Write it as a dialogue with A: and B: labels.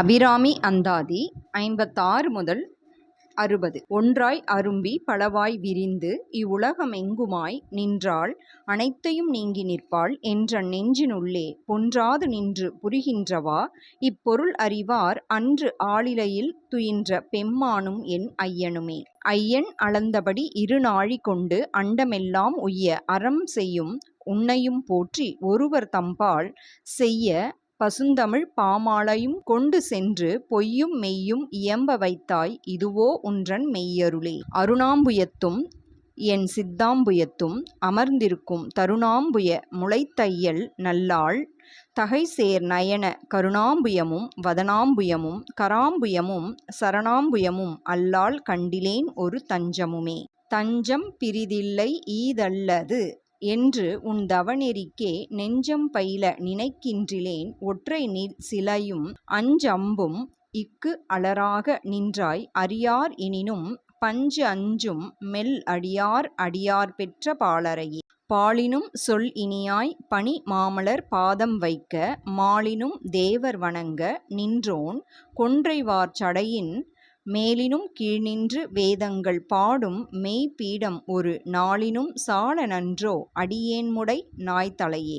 A: அபிராமி அந்தாதி ஐம்பத்தாறு முதல் அறுபது. ஒன்றாய் அரும்பி பலவாய் விரிந்து இவ்வுலகமெங்குமாய் நின்றாள் அனைத்தையும் நீங்கி நிற்பாள் என்ற நெஞ்சினுள்ளே பொன்றாது நின்று புரிகின்றவா? இப்பொருள் அறிவார் அன்று ஆளிலையில் துயின்ற பெம்மானும் என் ஐயனுமே. ஐயன் அளந்தபடி இருநாழி கொண்டு அண்டமெல்லாம் உய்ய அறம் செய்யும் உன்னையும் போற்றி ஒருவர் தம்பால் செய்ய பசுந்தமிழ் பாமாலையும் கொண்டு சென்று பொய்யும் மெய்யும் இயம்ப வைத்தாய் இதுவோ உன்றன் மெய்யருளே. அருணாம்புயத்தும் என் சித்தாம்புயத்தும் அமர்ந்திருக்கும் தருணாம்புய முளைத்தையல் நல்லாள் தகைசேர் நயன கருணாம்புயமும் வதனாம்புயமும் கராம்புயமும் சரணாம்புயமும் அல்லால் கண்டிலேன் ஒரு தஞ்சமுமே. தஞ்சம் பிரிதில்லை ஈதல்லது என்று உன் தவநெறிக்கே நெஞ்சம் பயில நினைக்கின்றிலேன் ஒற்றை நீர் சிலையும் அஞ்சம்பும் இக்கு அலராக நின்றாய் அறியார் எனினும் பஞ்சு அஞ்சும் மெல் அடியார் அடியார் பெற்ற பாலரையே பாலினும் சொல் இனியாய் பனி மாமலர் பாதம் வைக்க மாலினும் தேவர் வணங்க நின்றோன் கொன்றைவார் சடையின் மேலினும் கீழ்நின்று வேதங்கள் பாடும் மெய்ப்பீடம் ஒரு நாளினும் சால நன்றோ அடியேன்முடை நாய்த்தலையே.